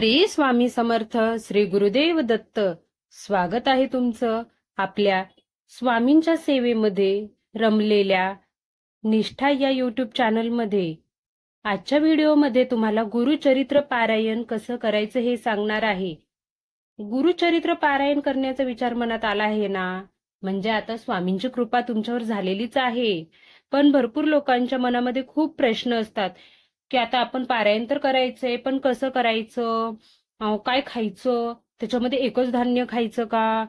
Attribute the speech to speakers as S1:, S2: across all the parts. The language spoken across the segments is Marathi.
S1: श्री स्वामी समर्थ श्री गुरुदेव दत्त. स्वागत आहे तुमचं आपल्या स्वामींच्या सेवेमध्ये रमलेल्या निष्ठा या युट्यूब चॅनलमध्ये आजच्या व्हिडिओमध्ये तुम्हाला गुरुचरित्र पारायण कसं करायचं हे सांगणार आहे. गुरुचरित्र पारायण करण्याचा विचार मनात आला आहे ना? म्हणजे आता स्वामींची कृपा तुमच्यावर झालेलीच आहे. पण भरपूर लोकांच्या मनामध्ये खूप प्रश्न असतात. की आता आपण पारायण तर करायचंय पण कसं करायचं? काय खायचं? त्याच्यामध्ये एकच धान्य खायचं का?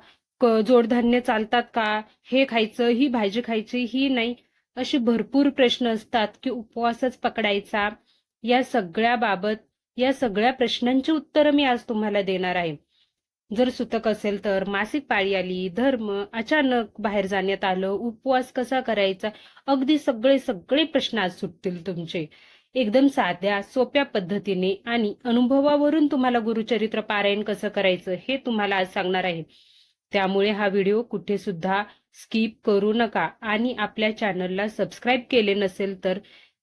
S1: जोडधान्य चालतात का? हे खायचं ही भाजी खायची ही नाही. असे भरपूर प्रश्न असतात की उपवासच पकडायचा. या सगळ्या बाबत या सगळ्या प्रश्नांची उत्तरं मी आज तुम्हाला देणार आहे. जर सुतक असेल तर मासिक पाळी आली धर्म अचानक बाहेर जाण्यात आलं उपवास कसा करायचा? अगदी सगळे सगळे प्रश्न आज सुटतील तुमचे. एकदम साध्या सोप्या पद्धतीने आणि अनुभवावरून तुम्हाला गुरुचरित्र पारायण कसं करायचं हे तुम्हाला आज सांगणार आहे. त्यामुळे हा व्हिडिओ कुठे सुद्धा स्किप करू नका आणि आपल्या चॅनलला सबस्क्राईब केले नसेल तर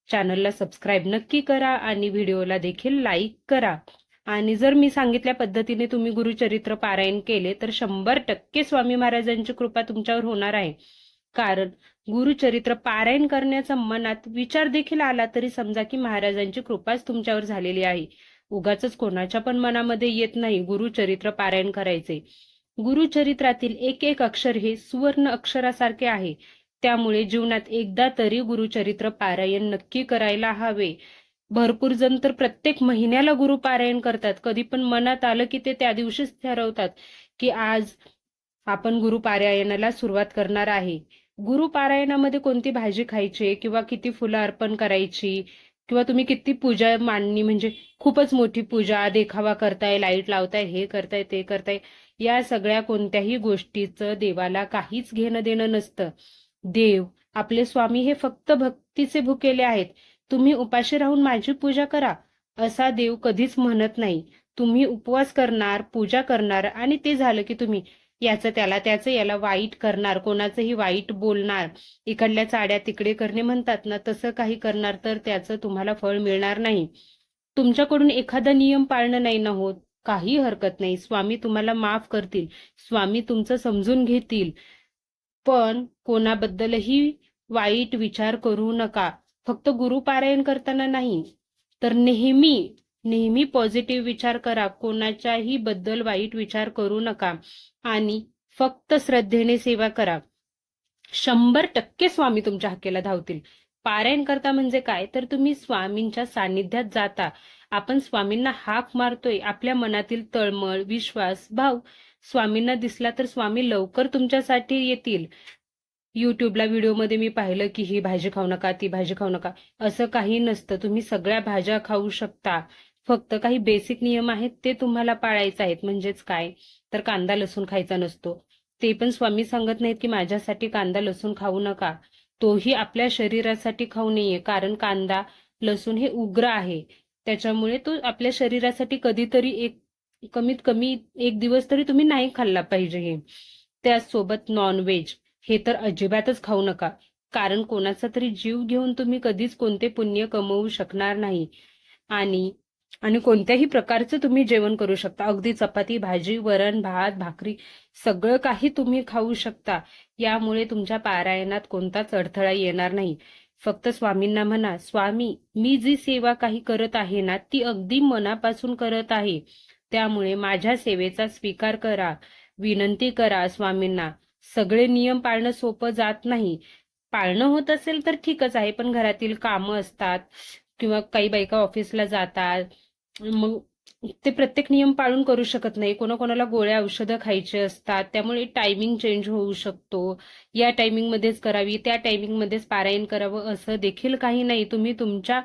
S1: चॅनलला सबस्क्राईब नक्की करा आणि व्हिडिओला देखील लाईक करा. आणि जर मी सांगितल्या पद्धतीने तुम्ही गुरुचरित्र पारायण केले तर शंभर टक्के स्वामी महाराजांची कृपा तुमच्यावर होणार आहे. कारण. गुरुचरित्र पारायण करण्याचा मनात विचार देखील आला तरी समजा की महाराजांची कृपाच तुमच्यावर झालेली आहे. उगाच कोणाच्या पण मनामध्ये येत नाही गुरुचरित्र पारायण करायचे. गुरुचरित्रातील एक एक अक्षर हे सुवर्ण अक्षरासारखे आहे. त्यामुळे जीवनात एकदा तरी गुरुचरित्र पारायण नक्की करायला हवे. भरपूर जण तर प्रत्येक महिन्याला गुरु पारायण करतात. कधी पण मनात आलं की ते त्या दिवशीच ठरवतात की आज आपण गुरु पारायणाला सुरुवात करणार आहे. गुरुपारायणामध्ये कोणती भाजी खायची किंवा किती फुलं अर्पण करायची? किंवा तुम्ही किती पूजा मांडणी म्हणजे खूपच मोठी पूजा देखावा करताय लाइट लावताय हे करताय ते करताय या सगळ्या कोणत्याही गोष्टीचं देवाला काहीच घेणं देणं नसतं. देव आपले स्वामी हे फक्त भक्तीचे भुकेले आहेत. तुम्ही उपाशी राहून माझी पूजा करा असा देव कधीच म्हणत नाही. तुम्ही उपवास करणार पूजा करणार आणि ते झालं की तुम्ही याचं त्याला त्याचं याला वाईट करणार कोणाचंही वाईट बोलणार इकडल्या चाड्या तिकडे करणे म्हणतात ना तसं काही करणार तर त्याचं तुम्हाला फळ मिळणार नाही. तुमच्याकडून एखादा नियम पाळणं नाही ना होत काही हरकत नाही. स्वामी तुम्हाला माफ करतील स्वामी तुमचं समजून घेतील. पण कोणाबद्दलही वाईट विचार करू नका. फक्त गुरु पारायण करताना नाही तर नेहमी नेहमी पॉझिटिव्ह विचार करा. कोणाच्याही बद्दल वाईट विचार करू नका. आणि फक्त श्रद्धेने सेवा करा. शंभर टक्के स्वामी तुमच्या हाकेला धावतील. पारायण करता म्हणजे काय? तर तुम्ही स्वामींच्या सानिध्यात जाता. आपण स्वामींना हाक मारतोय. आपल्या मनातील तळमळ विश्वास भाव स्वामींना दिसला तर स्वामी लवकर तुमच्यासाठी येतील. युट्यूबला व्हिडिओमध्ये मी पाहिलं की ही भाजी खाऊ नका ती भाजी खाऊ नका. असं काही नसतं. तुम्ही सगळ्या भाज्या खाऊ शकता. फक्त काही बेसिक नियम आहेत ते तुम्हाला पाळायचे आहेत. म्हणजेच काय? तर कांदा लसूण खायचा नसतो. ते पण स्वामी सांगत नाहीत की माझ्यासाठी कांदा लसूण खाऊ नका. तोही आपल्या शरीरासाठी खाऊ नये. कारण कांदा लसूण हे उग्र आहे. त्याच्यामुळे तो आपल्या शरीरासाठी कधीतरी एक कमीत कमी एक दिवस तरी तुम्ही नाही खाल्ला पाहिजे हे. त्यासोबत नॉनव्हेज हे तर अजिबातच खाऊ नका. कारण कोणाचा तरी जीव घेऊन तुम्ही कधीच कोणते पुण्य कमवू शकणार नाही. आणि आणि कोणत्याही प्रकारचं तुम्ही जेवण करू शकता. अगदी चपाती भाजी वरण भात भाकरी सगळं काही तुम्ही खाऊ शकता. यामुळे तुमच्या पारायणात कोणताच अडथळा येणार नाही. फक्त स्वामींना म्हणा स्वामी मी जी सेवा काही करत आहे ना ती अगदी मनापासून करत आहे. त्यामुळे माझ्या सेवेचा स्वीकार करा विनंती करा स्वामींना. सगळे नियम पाळणं सोपं जात नाही. पाळणं होत असेल तर ठीकच आहे पण घरातील कामं असतात किंवा काही बायका ऑफिसला जातात मग ते प्रत्येक नियम पाळून करू शकत नाही. कोणाकोणाला गोळ्या औषधं खायचे असतात त्यामुळे टायमिंग चेंज होऊ शकतो. या टायमिंगमध्येच करावी त्या टायमिंगमध्येच पारायण करावं असं देखील काही नाही. तुम्ही तुमच्या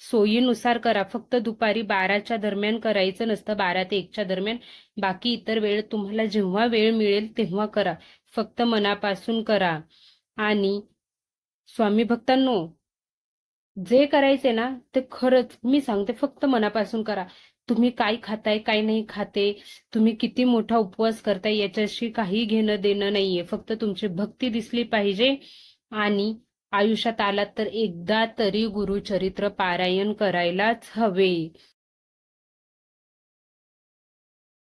S1: सोयीनुसार करा. फक्त दुपारी बाराच्या दरम्यान करायचं नसतं बारा ते एकच्या दरम्यान. बाकी इतर वेळ तुम्हाला जेव्हा वेळ मिळेल तेव्हा करा. फक्त मनापासून करा. आणि स्वामी भक्तांनो जे करायचे ना ते खरंच मी सांगते फक्त मनापासून करा. तुम्ही काय खाताय काय नाही खाते तुम्ही किती मोठा उपवास करताय याच्याशी काही घेणं देणं नाहीये. फक्त तुमची भक्ती दिसली पाहिजे आणि आयुष्यात आलात तर एकदा तरी गुरुचरित्र पारायण करायलाच हवे.